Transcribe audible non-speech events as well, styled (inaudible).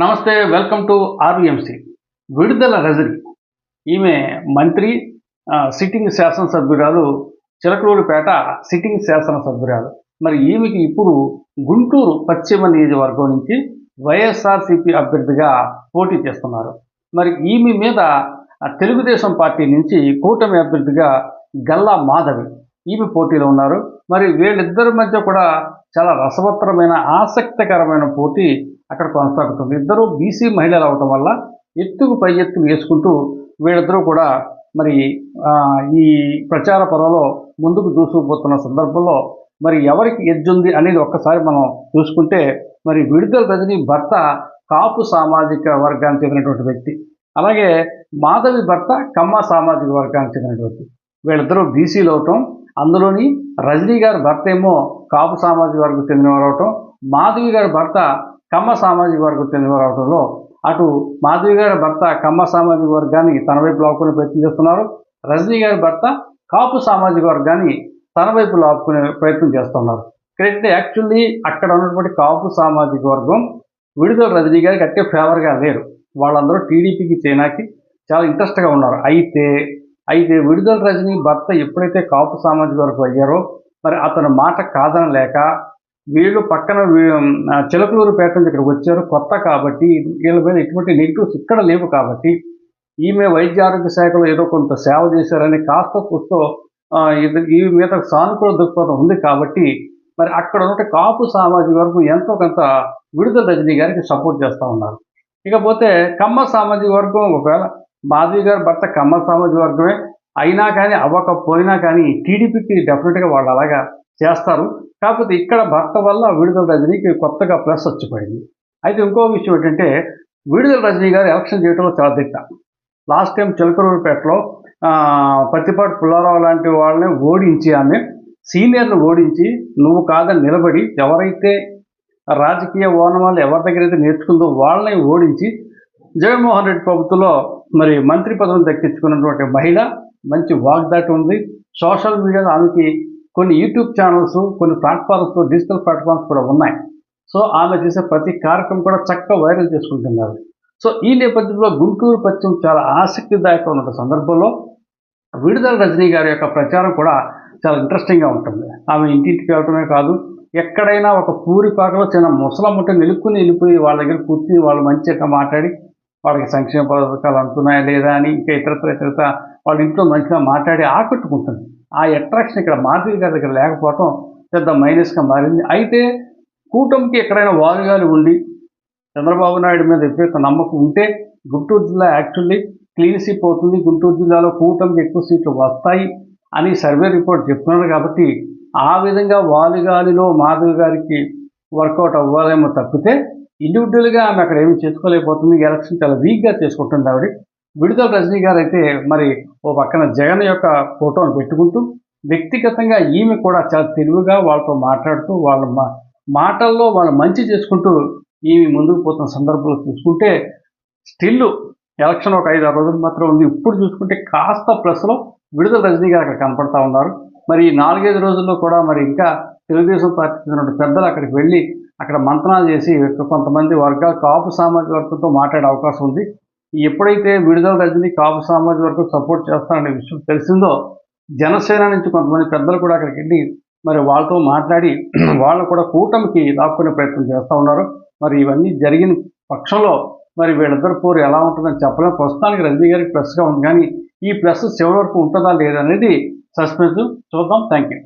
నమస్తే welcome to ఆర్వీఎంసీ. విడుదల రజని. ఈమె మంత్రి సిట్టింగ్ శాసనసభ్యురాలు చిలకలూరుపేట సిట్టింగ్ శాసనసభ్యురాలు. మరి ఈమెకి ఇప్పుడు గుంటూరు పశ్చిమ నియోజకవర్గం నుంచి వైఎస్ఆర్సీపీ అభ్యర్థిగా పోటీ చేస్తున్నారు. మరి ఈమె మీద తెలుగుదేశం పార్టీ నుంచి కూటమి అభ్యర్థిగా గల్లా మాధవి ఈమె పోటీలో ఉన్నారు. మరి వీళ్ళిద్దరి మధ్య కూడా చాలా రసవత్తరమైన ఆసక్తికరమైన పోటీ అక్కడ కొనసాగుతుంది. ఇద్దరు బీసీ మహిళలు అవటం వల్ల ఎత్తుకు పై ఎత్తుకు వేసుకుంటూ వీళ్ళిద్దరూ కూడా మరి ఈ ప్రచార పొరలో ముందుకు దూసుకుపోతున్న సందర్భంలో మరి ఎవరికి ఎజ్జుంది అనేది ఒక్కసారి మనం చూసుకుంటే మరి విడుదల రజని భర్త కాపు సామాజిక వర్గానికి చెందినటువంటి వ్యక్తి. అలాగే మాధవి భర్త కమ్మ సామాజిక వర్గానికి చెందినటువంటి వీళ్ళిద్దరూ బీసీలు అవటం అందులోని రజనీ గారి భర్త ఏమో కాపు సామాజిక వర్గం చెందినవారు అవటం మాధవి గారి భర్త కమ్మ సామాజిక వర్గం చెందినవారు అటు మాధవి గారి భర్త కమ్మ సామాజిక వర్గాన్ని తన వైపు లాక్కునే ప్రయత్నం చేస్తున్నారు. రజనీ గారి భర్త కాపు సామాజిక వర్గాన్ని తన వైపు లాక్కునే ప్రయత్నం చేస్తున్నారు. క్రెడిట్ యాక్చువల్లీ అక్కడ ఉన్నటువంటి కాపు సామాజిక వర్గం విడుదల రజనీ గారికి అట్టే ఫేవర్గా లేరు. వాళ్ళందరూ టీడీపీకి చైనాకి చాలా ఇంట్రెస్ట్గా ఉన్నారు. అయితే అయితే విడుదల రజనీ భర్త ఎప్పుడైతే కాపు సామాజిక వర్గం అయ్యారో మరి అతని మాట కాదనలేక వీళ్ళు పక్కన చిలకలూరుపేట నుంచి ఇక్కడికి వచ్చారు. కొత్త కాబట్టి వీళ్ళ మీద ఎటువంటి నెగిటివ్స్ ఇక్కడ లేవు కాబట్టి ఈమె వైద్య ఆరోగ్య శాఖలో ఏదో కొంత సేవ చేశారని కాస్త కూస్తో ఇది- ఈ మీద సానుకూల దృక్పథం ఉంది కాబట్టి మరి అక్కడ ఉన్న కాపు సామాజిక వర్గం ఎంతో కొంత విడుదల రజనీ గారికి సపోర్ట్ చేస్తూ ఉన్నారు. ఇకపోతే కమ్మ సామాజిక వర్గం ఒకవేళ మాధవి గారి భర్త కమ్మ సామాజిక వర్గమే అయినా కానీ అవ్వకపోయినా కానీ టీడీపీకి డెఫినెట్గా వాళ్ళు అలాగా చేస్తారు. కాకపోతే ఇక్కడ భర్త వల్ల విడుదల రజనీకి కొత్తగా ప్లస్ వచ్చిపోయింది. అయితే ఇంకో విషయం ఏంటంటే విడుదల రజనీ గారు ఎలక్షన్ చేయడంలో చాలా దిట్ట. లాస్ట్ టైం చిలకరూరుపేటలో పత్తిపాటి పుల్లారావు లాంటి వాళ్ళని ఓడించి ఆమె సీనియర్ను ఓడించి నువ్వు కాదని నిలబడి ఎవరైతే రాజకీయ ఓనమాలు ఎవరి దగ్గర అయితే నేర్చుకుందో వాళ్ళని ఓడించి జగన్మోహన్ రెడ్డి ప్రభుత్వంలో మరి మంత్రి పదవిని దక్కించుకున్నటువంటి మహిళ మంచి వాగ్దాటి ఉంది. సోషల్ మీడియాలో ఆమెకి కొన్ని యూట్యూబ్ ఛానల్స్ కొన్ని ప్లాట్ఫామ్స్ డిజిటల్ ప్లాట్ఫామ్స్ కూడా ఉన్నాయి. సో ఆమె చేసే ప్రతి కార్యక్రమం కూడా చక్కగా వైరల్ చేసుకుంటున్నారు. సో ఈ నేపథ్యంలో గుంటూరు పశ్చిమ చాలా ఆసక్తిదాయకంగా ఉన్న సందర్భంలో విడుదల రజనీ గారి యొక్క ప్రచారం కూడా చాలా ఇంట్రెస్టింగ్గా ఉంటుంది. ఆమె ఇంటింటికి వెళ్ళటమే కాదు ఎక్కడైనా ఒక పూరిపాకలో చిన్న ముసలమ్మట నిలుక్కుని వెళ్ళిపోయి వాళ్ళ దగ్గర కూర్చుని వాళ్ళు మంచిగా మాట్లాడి వాళ్ళకి సంక్షేమ పథకాలు అందుతున్నాయా లేదా అని ఇంకా ఇతరత్ర ఇతరత వాళ్ళ ఇంట్లో మంచిగా మాట్లాడి ఆకట్టుకుంటుంది. ఆ అట్రాక్షన్ ఇక్కడ మాధవి గారి దగ్గర లేకపోవటం పెద్ద మైనస్గా మారింది. అయితే కూటమికి ఎక్కడైనా వారుగాలి ఉండి చంద్రబాబు నాయుడు మీద విపరీత నమ్మకం ఉంటే గుంటూరు జిల్లా యాక్చువల్లీ క్లీన్ స్వీప్ అవుతుంది గుంటూరు జిల్లాలో కూటమికి ఎక్కువ సీట్లు వస్తాయి అని సర్వే రిపోర్ట్ చెప్తున్నారు కాబట్టి ఆ విధంగా వాలుగాలిలో మాధవి గారికి వర్కౌట్ అవ్వాలేమో తప్పితే ఇండివిజువల్గా ఆమె అక్కడ ఏమి చేసుకోలేకపోతుంది. ఎలక్షన్ చాలా వీక్గా చేసుకుంటుంది ఆవిడ. విడుదల రజనీ గారు అయితే మరి ఓ పక్కన జగన్ యొక్క ఫోటోను పెట్టుకుంటూ వ్యక్తిగతంగా ఈమె కూడా చాలా తెలివిగా వాళ్ళతో మాట్లాడుతూ వాళ్ళ మా మాటల్లో వాళ్ళు మంచి చేసుకుంటూ ఈమె ముందుకు పోతున్న సందర్భంలో చూసుకుంటే స్టిల్ ఎలక్షన్ ఒక ఐదు ఆరు రోజులు మాత్రం ఉంది. ఇప్పుడు చూసుకుంటే కాస్త ప్లస్లో విడుదల రజనీ గారు అక్కడ కనపడతా ఉన్నారు. మరి ఈ నాలుగైదు రోజుల్లో కూడా మరి ఇంకా తెలుగుదేశం పార్టీ చెందిన పెద్దలు అక్కడికి వెళ్ళి అక్కడ మంత్రాలు చేసి కొంతమంది వర్గాలు కాపు సామాజిక వర్గంతో మాట్లాడే అవకాశం ఉంది. ఎప్పుడైతే విడుదల రజనీ కాపు సామాజిక వరకు సపోర్ట్ చేస్తారనే విషయం తెలిసిందో జనసేన నుంచి కొంతమంది పెద్దలు కూడా అక్కడికి వెళ్ళి మరి వాళ్ళతో మాట్లాడి (clears throat) వాళ్ళు కూడా కూటమికి లాక్కునే ప్రయత్నం చేస్తూ ఉన్నారు. మరి ఇవన్నీ జరిగిన పక్షంలో మరి వీళ్ళిద్దరు పోరు ఎలా ఉంటుందని చెప్పలేం. ప్రస్తుతానికి రజనీ గారికి ప్లస్గా ఉంది కానీ ఈ ప్లస్ చివరి వరకు ఉంటుందా లేదా అనేది సస్పెన్స్ చూద్దాం. Thank you